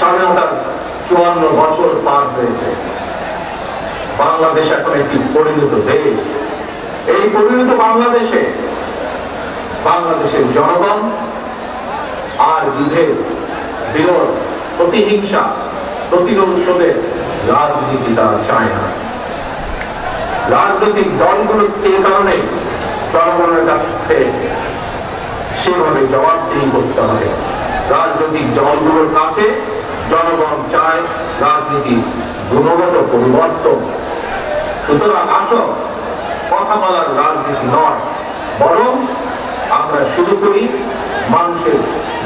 স্বাধীনতার চুয়ান্ন বছর পার হয়েছে। বাংলাদেশ এখন একটি পরিণত দেশ। এই পরিণত বাংলাদেশে বাংলাদেশের জনগণ আর বিভেদ বিরোধ প্রতিহিংসা প্রতিরোধের রাজনীতি তারা চায় না। রাজনৈতিক দলগুলো এই কারণে জনগণের কাছে সেভাবে জবাবদিহি করতে হবে। রাজনৈতিক দলগুলোর কাছে জনগণ চায় রাজনীতি গুণগত পরিবর্তন। সুতরাং আসো, কথা বলার রাজনীতি নয়, বরং আমরা শুরু করি মানুষের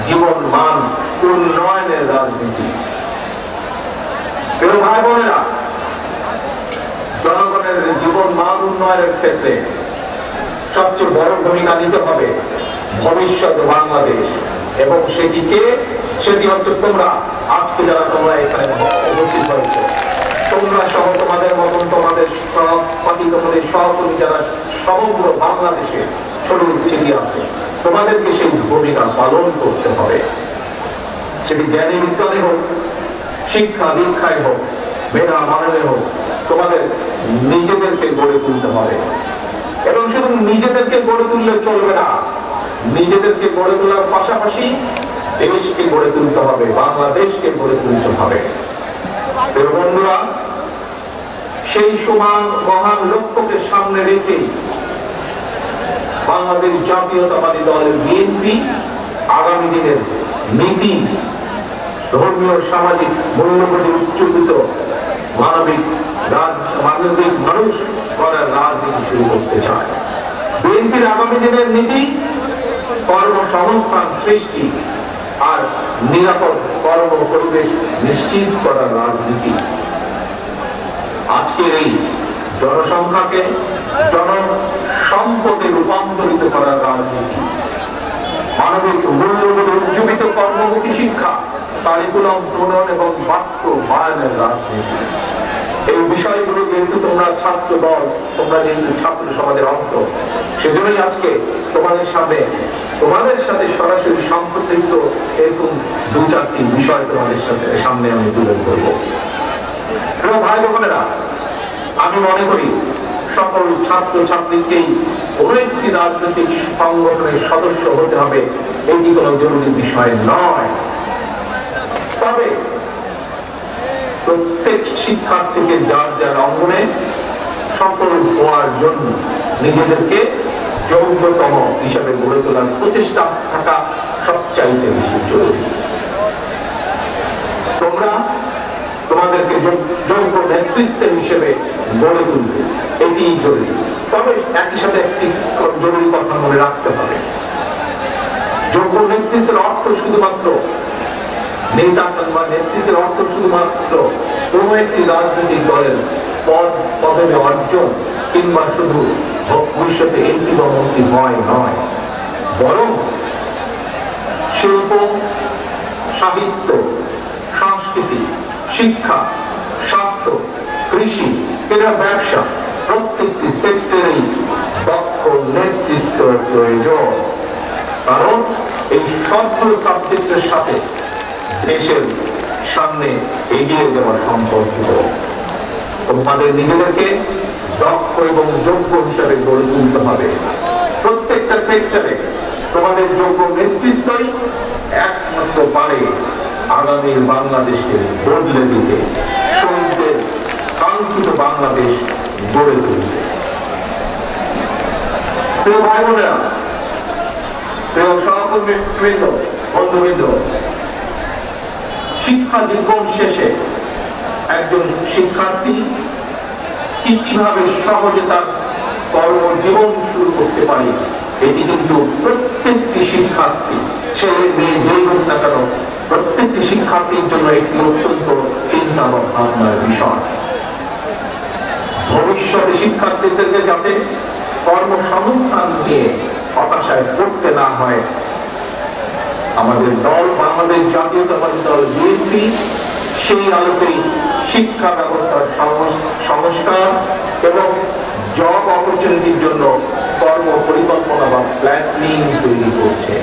জীবন মান উন্নয়নের রাজনীতি। প্রিয় ভাই বোনেরা জনগণের জীবন মান উন্নয়নের ক্ষেত্রে সবচেয়ে বড় ভূমিকা নিতে হবে ভবিষ্যৎ বাংলাদেশ এবং সেটিকে সেটি হচ্ছে তোমরা, আজকে যারা তোমরা এখানে উপস্থিত হয়েছে, তোমরা সহ তোমাদের মতন তোমাদের সহপাঠী তোমাদের সহকর্মী যারা সমগ্র বাংলাদেশে ছড়িয়ে ছিটিয়ে আছে, তোমাদেরকে সেই ভূমিকা পালন করতে হবে। সেটি জ্ঞানী বিজ্ঞানে হোক, শিক্ষা দীক্ষায় হোক, মেধা মানবে হোক, তোমাদের নিজেদেরকে গড়ে তুলতে হবে। এবং শুধু নিজেদেরকে গড়ে তুললে চলবে না, নিজেদেরকে গড়ে তোলার পাশাপাশি দেশকে গড়ে তুলতে হবে, বাংলাদেশকে গড়ে তুলতে হবে। বন্ধুরা, সেই সমান মহান লক্ষ্যকে সামনে রেখেই বাংলাদেশ জাতীয়তাবাদী দল বিএনপি আগামী দিনের নীতি, ধর্মীয়, সামাজিক, মূল্যবোধে উচ্চকিত, মানবিক মানবিক মানুষ করার রাজনীতি শুরু করতে চায়। বিএনপির আগামী দিনের নীতি, কর্মসংস্থান সৃষ্টি। আর নিরাপদ কর্ম পরিবেশ নিশ্চিত করার রাজনীতি। আজকের এই জনসংখ্যাকে জন সম্পদে রূপান্তরিত করার রাজনীতি। মানবিক মূল্যবোধ উজ্জীবিত কর্মমুখী শিক্ষা কারিকুলাম প্রণয়ন এবং বাস্তবায়নের রাজনীতি। এই বিষয়গুলো যেহেতু তোমরা ছাত্র দল তোমরা যেহেতু ছাত্র সমাজের অংশ সেজন্যই আজকে তোমাদের সামনে, তোমাদের সাথে সরাসরি সম্পর্কিত এরকম দু চারটি বিষয় তোমাদের সাথে, সামনে আমি তুলে ধরবো। প্রিয় ভাই বোনেরা, আমি মনে করি সকল ছাত্র ছাত্রীকেই কোনো একটি রাজনৈতিক সংগঠনের সদস্য হতে হবে, এটি কোনো জরুরি বিষয় নয়। তবে প্রত্যেক শিক্ষার্থীকে যার যার অঙ্গনে সফল হওয়ার জন্য নিজেদেরকে যোগ্যতম হিসাবে গড়ে তোলার প্রচেষ্টা থাকা সবচাইতে বেশি জরুরি। তোমরা তোমাদেরকে যোগ্য নেতৃত্বের হিসেবে গড়ে তুলবে। এটি জরুরি। তবে একই সাথে একটি জরুরি কথা মনে রাখতে হবে। যোগ্য নেতৃত্বের অর্থ শুধুমাত্র নেতা কিংবা নেতৃত্বের অর্থ শুধুমাত্র কোন একটি রাজনৈতিক দলের পদ, পদবি অর্জন কিংবা শুধু ভবিষ্যতে এমপি বা মন্ত্রী হয় নয়। বরং শিল্প, সাহিত্য, সংস্কৃতি, শিক্ষা, স্বাস্থ্য, কৃষি, ক্রীড়া, ব্যবসা প্রত্যেকটি সেক্টরেই দক্ষ নেতৃত্ব প্রয়োজন। কারণ এই সবগুলো সাবজেক্টের সাথে দেশের সামনে এগিয়ে যাওয়া সম্পর্কিত। তোমাদের নিজেদেরকে দক্ষ এবং যোগ্য হিসাবে গড়ে তুলতে হবে। প্রত্যেকটা সেক্টরে তোমাদের যোগ্য নেতৃত্বই একমাত্র পারে আগামীর বাংলাদেশকে বদলে দিতে, শহীদদের কাঙ্ক্ষিত বাংলাদেশ গড়ে তুলতে। প্রিয় ভাই বোনেরা প্রিয় সহকর্মীবৃন্দ, বন্ধুবৃন্দ, শিক্ষা জীবন শেষে একজন শিক্ষার্থী কি কীভাবে সহজে তার কর্মজীবন শুরু করতে পারে, এটি কিন্তু প্রত্যেকটি শিক্ষার্থী, ছেলে, মেয়ে যেই হোক না কেন, প্রত্যেকটি শিক্ষার্থীর জন্য একটি অত্যন্ত চিন্তা বা ভাবনার বিষয়। ভবিষ্যতে শিক্ষার্থীদেরকে যাতে কর্মসংস্থান নিয়ে হতাশায় পড়তে না হয়, আমাদের দল, বাংলাদেশ জাতীয়তাবাদী দল, বিএনপি, সেই আলোকেই শিক্ষা ব্যবস্থার সংস্কার এবং জব অপরচুনিটির জন্য কর্ম পরিকল্পনা বা প্ল্যানিং তৈরি করছে।